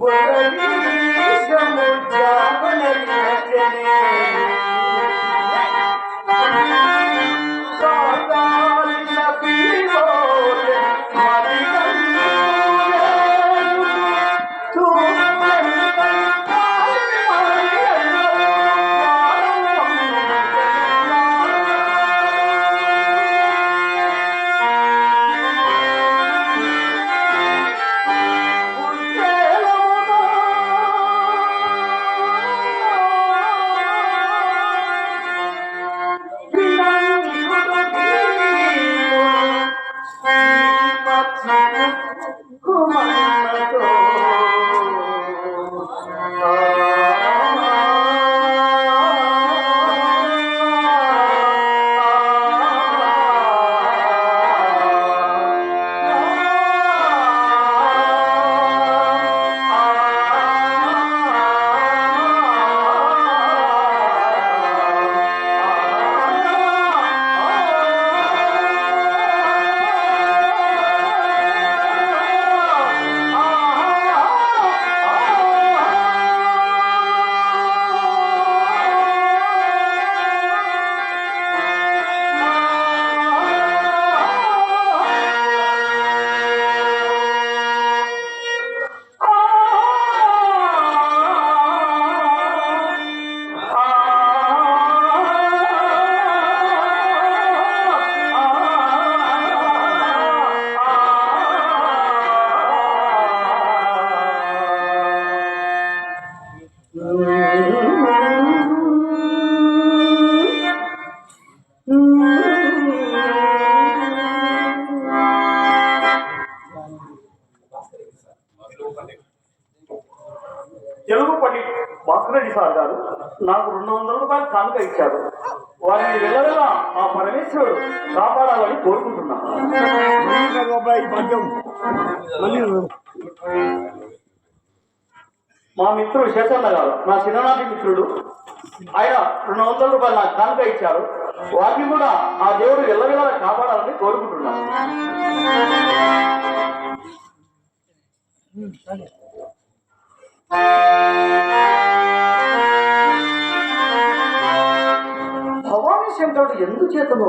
తెలుగు కానుక ఇచ్చారు. వారిని వెళ్ళగా ఆ పరమేశ్వరుడు కాపాడాలని కోరుకుంటున్నాను. మా మిత్రుడు శేషన్న గారు నా చిన్ననాటి మిత్రుడు ఆయన రెండు వందల రూపాయలు నాకు కానుక ఇచ్చారు. వారిని కూడా ఆ దేవుడు ఎల్లవేళ కాపాడాలని కోరుకుంటున్నాను. భవానీ శంకరుడు ఎందుచేతను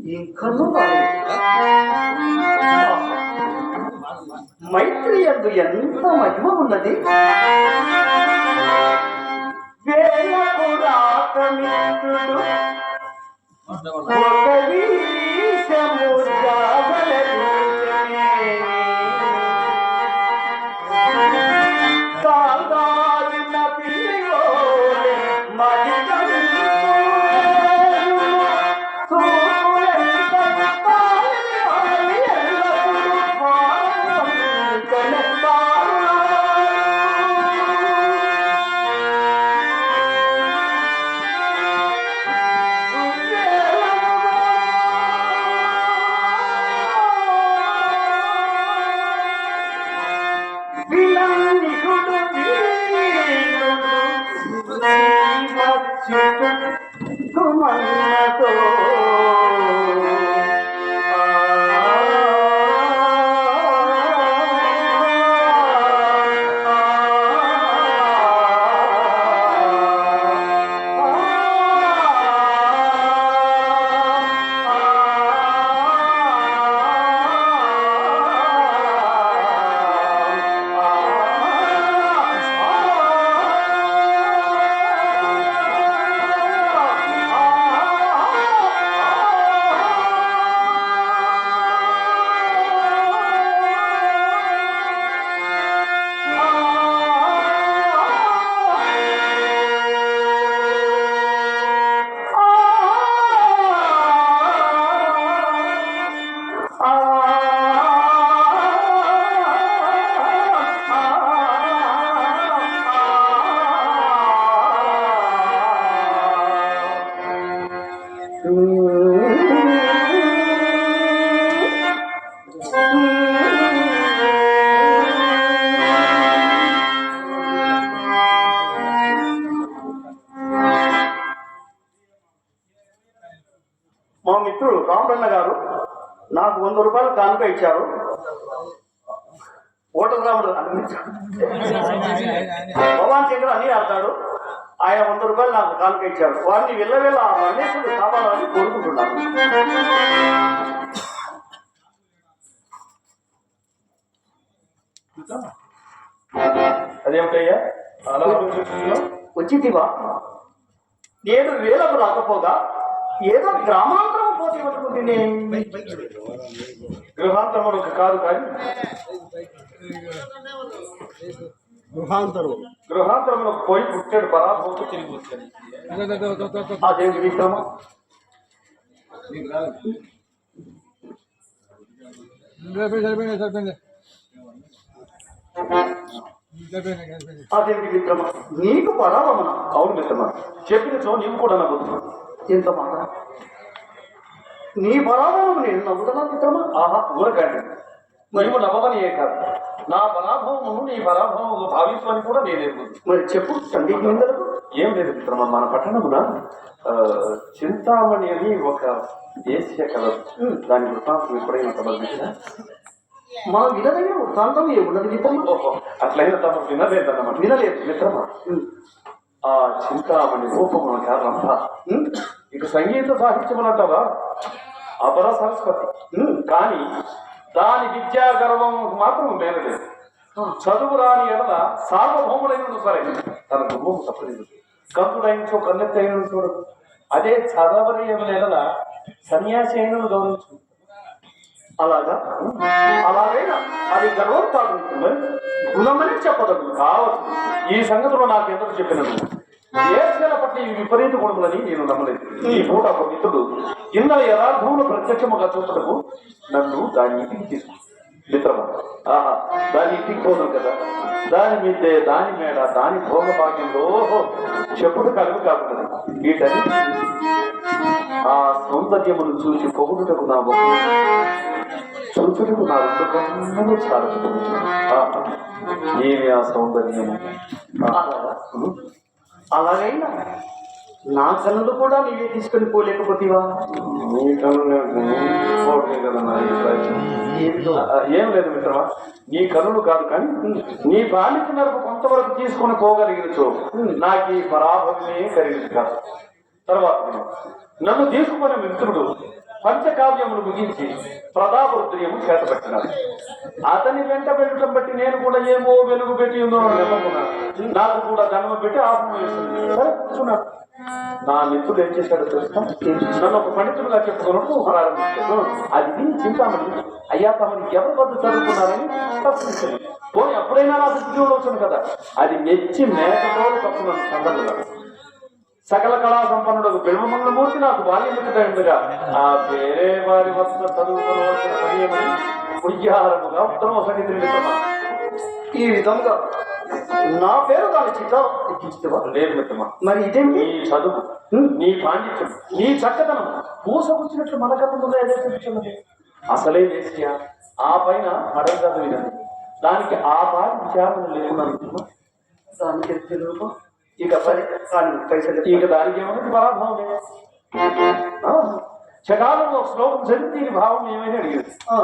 ఈ కన్ను మైత్రి ఎందు ఎంత మహిమ ఉన్నది? వేలకు మా మిత్రుడు రామరన్న గారు నాకు వంద రూపాయలు కానుక ఇచ్చారు. ఓటర్ రాముడు భగవాన్ శంకర్ అన్ని ఆడతాడు. ఆయన వంద రూపాయలు నాకు కానుక ఇచ్చాడు వారిని వెళ్ళవేళ ఆ పరమేశ్వరుడు కావాలని కోరుకుంటున్నాను అదేమిటయ్యా అలా? వచ్చితివా నేను వేలకు రాకపోగా ఏదో గ్రామాంతరం పోటీ పట్టుకుంటుంది గృహాంతరములకు కాదు కానీ గృహాంతరం గృహాంతరములకు పోయి పుట్టాడు పరాభూతి తిరిగి వచ్చాడు. అదేంటి విక్రమ సరిపోయింది సరిపోయింది సరిపోయింది. సరిపోయింది సరిపోయింది. అదేంటి విక్రమ నీకు పరావమన అవును మిత్రమా. చెప్పిన చో నీవు కూడా నవ్వుతు ఎంత మాట? నీ పరాభవం నేను నవ్వుతున్నా మిత్రమా? ఆహా ఊరకండి నీవు నవ్వమని ఏ కాదు. నా పరాభవమును నీ పరాభవము భావించమని కూడా నేను మరి చెప్పు తండ్రి ఏం లేదు మిత్రమా మన పట్టణమున చింతామణి అని ఒక దేశీయ కలదు దాని వృత్తాంతం ఎప్పుడైనా సంబంధించిన మా వినదగిన వృత్తాంతం ఏమున్నది మిత్రమా ఓహో అట్లయినా తమ వినలేదన్నమాట. వినలేదు. మిత్రమా ఆ చింతామణి రంభ ఉమ్, ఇక సంగీత సాహిత్యములంటావా అపర సరస్వతి కానీ దాని విద్యా గర్వం మాత్రం మేరలేదు ఆ, చదువు రాని ఎడల సార్వభౌముడైన సరే తన గుమ్మము తప్పలేదు కంతుడైనచో కన్నెత్తైన చూడదు అదే చదవని ఎడల సన్యాసి అయిన గౌరవించు. అలాగా? అలాగైనా అది గర్వం కాదు. గుణమని చెప్పదగు. కావచ్చు. ఈ సంగతిలో నాకు ఎందుకు చెప్పినది? ఏర్చేల పట్ల ఈ విపరీత గుణములని నేను నమ్మలేదు. ఈ పూట ఒక మిత్రుడు కింద యథార్థములు ప్రత్యక్షముగా చూపుటకు నన్ను దాని ఇంటికి తీసుకు. మిత్రమా? ఆహా దాని ఇంటికి పోదు కదా. దాని మీదే దాని మేడ దాని భోగ భాగ్యంలో చెప్పుడు కలుగు కాకుండా వీటని ఆ సౌందర్యమును చూసి పొగుడుటకు నా మొహం నా రెండు కన్నులు చాలు ఏమి ఆ సౌందర్యము? అలాగైనా నా కన్నులు కూడా నీవే తీసుకొని పోలేకపోతేవా? నీ కన్నులు ఏం లేదు మిత్రమా నీ కన్నులు కాదు కానీ నీ బాలిక నరకు కొంతవరకు తీసుకొని పోగలిగినచో నాకు ఈ పరాభవమే కలిగింది కాదు. తర్వాత. నన్ను తీసుకున్న మిత్రుడు పంచకావ్యములు ముగించి ప్రతాపరుద్రియము చేతపట్టినాడు అతని వెంట వెళ్ళటం బట్టి నేను కూడా ఏమో వెలుగు పెట్టి ఉందో అని నాకు కూడా జన్మ పెట్టి ఆత్మ నా మిత్రుడు ఏం చేశాడు తెలుసా నన్ను ఒక పండితుడుగా చెప్పుకున్నట్టు ప్రారంభించాడు అది విని చింతామణి అయ్యా తమని ఎవరి వద్ద చదువుకున్నారని ప్రశ్నించాను పోయి ఎప్పుడైనా నా దృష్టిలో వచ్చాను కదా. అది మెచ్చి మేకతోడు కప్పున్నాను సందర్భంగా సకల కళా సంపన్నుడు బిల్వమంగళమూర్తి నాకు బాల్యమిత్రుడైందిగా ఆ వేరే వారి వద్ద చదువుకోవలసిన సమయమని పుయ్యారముగా ఉత్తమ సంగీతం ఈ విధంగా నా పేరు దాని ఎక్కించుతావా లేదు మిత్రమా. మరి ఇదేంటి? నీ చదువు నీ పాండిత్యం నీ చక్కదనం పూసగుచ్చినట్లు మన కథలో ఏదో చూపించున్నది అసలే వేశ్య ఆ పైన అడవి చదివినది దానికి ఆ పాటి విచారణ లేకుండా దానికి తెలుగు ఇక సరే కానీ పైసలు ఇక దానికి ఏమన్నది పరాభవమే ఆ, చకాలంలో ఒక శ్లోకం చదివి దీని భావం ఏమైనా అడిగింది ఆ,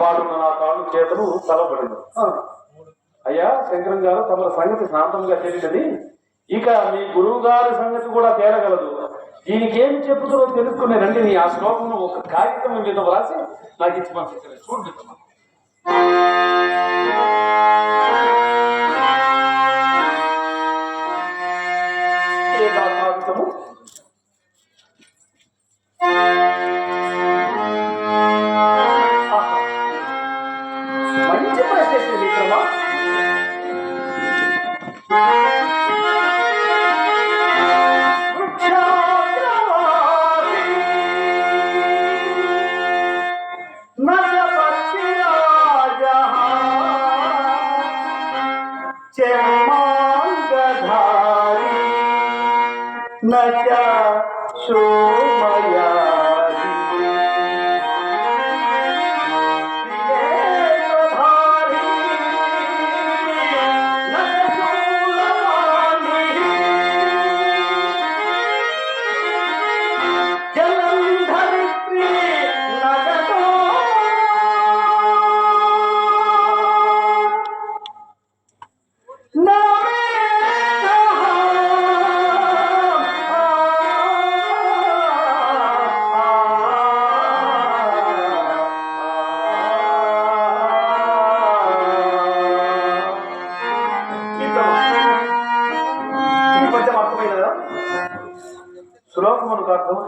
పాడున్న నా కాళ్ళు చేతులు తలపడింది. ఆ, అయ్యా శంకరం గారు తమ సంగతి శాంతంగా తెలియదు ఇక మీ గురువు గారి సంగతి కూడా తేలగలదు దీనికి ఏం చెప్పుతారో తెలుసుకునే రండి. నీ ఆ శ్లోకం ఒక కార్యక్రమం మీద వ్రాసి నాకు ఇచ్చి పంపించలేదు. చూడండి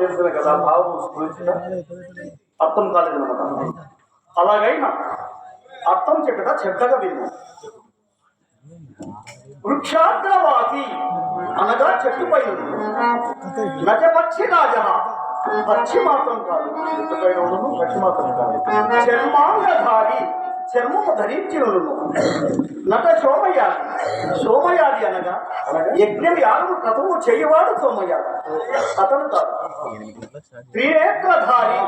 చేసిన కదా భావం స్ఫురించిన అర్థం కాలేదన్నమాట అలాగైనా అర్థం చెక్కట చెడ్డగా విన్నా. వృక్షాగ్రవాది అనగా చెట్టుపై నట పక్షి రాజ పక్షి మాత్రం కాదు. చెట్టుపైన ఉండను పక్షి మాత్రం కాదు. చర్మాంగధారి చర్మము ధరించి నట సోమయాది సోమయాది అనగా యజ్ఞం యాగము క్రతువు చేయవాడు సోమయాది అతను కాదు. త్రినేత్రధారి.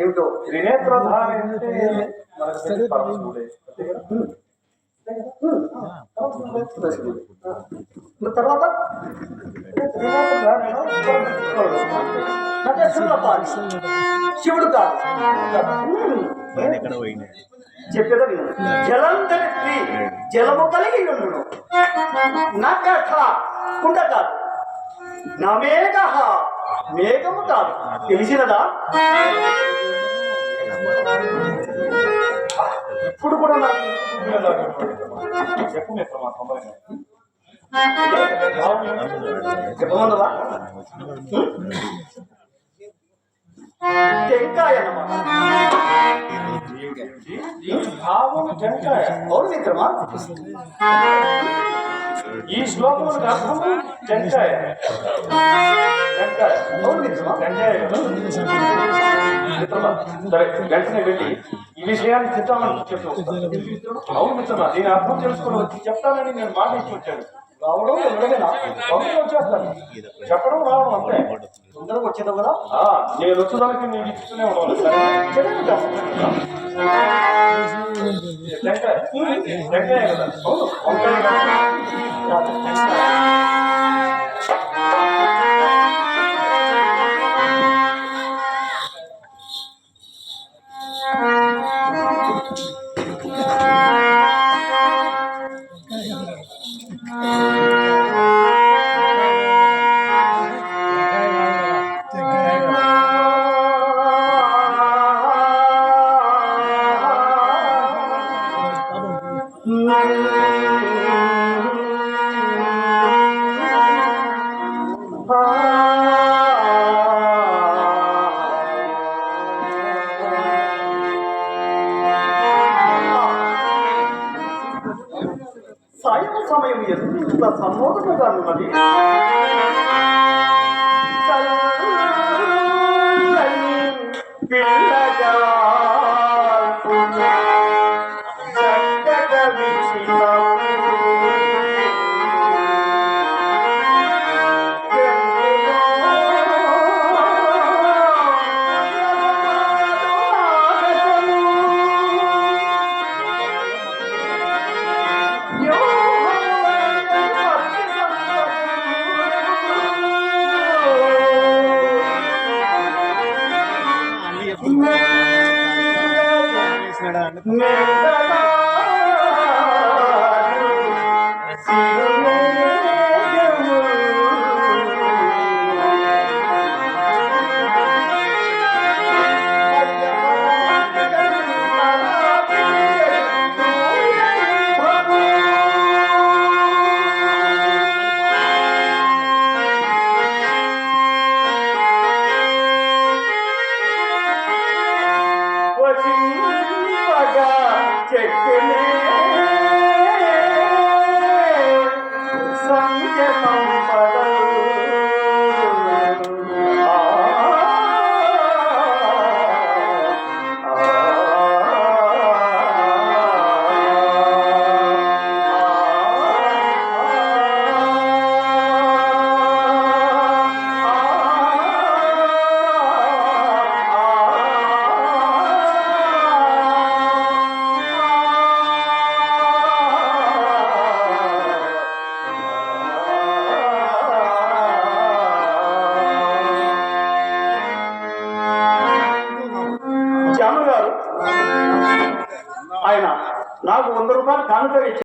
ఏమిటో? త్రినేత్రధారి? తర్వాత? శివుడు కాదు. చెప్పేదా జలంధరి స్త్రీ. జలము కలిగి ఉండును నకథ కుండ కాదు. నా మేఘ మేఘము కాదు. తెలిసినదా? ఇప్పుడు కూడా నాకు. చెప్పు చెప్పమందవా టెంకాయ అన్నమాట భావం టెంకాయ అవును ఈ శ్లోకములకు అర్థము టెంకాయ టెంకాయ అవును టెంకాయ మిత్రమా సరే వెంటనే వెళ్ళి ఈ విషయాన్ని చిత్తామని చెప్పు. అవును మిత్రమా దీని అర్థం తెలుసుకుని వచ్చి చెప్తానని నేను మాట ఇచ్చి వచ్చాను. రావడం ఎవరైనా వచ్చేస్తాను చెప్పడం రావడం అంతే. తొందరగా వచ్చేదా కదా? నేను వచ్చేదానికి నేను ఇస్తూనే టెంకాయ. కదా. ఎంత సమ్మోదముగా ఉన్నది মানুষের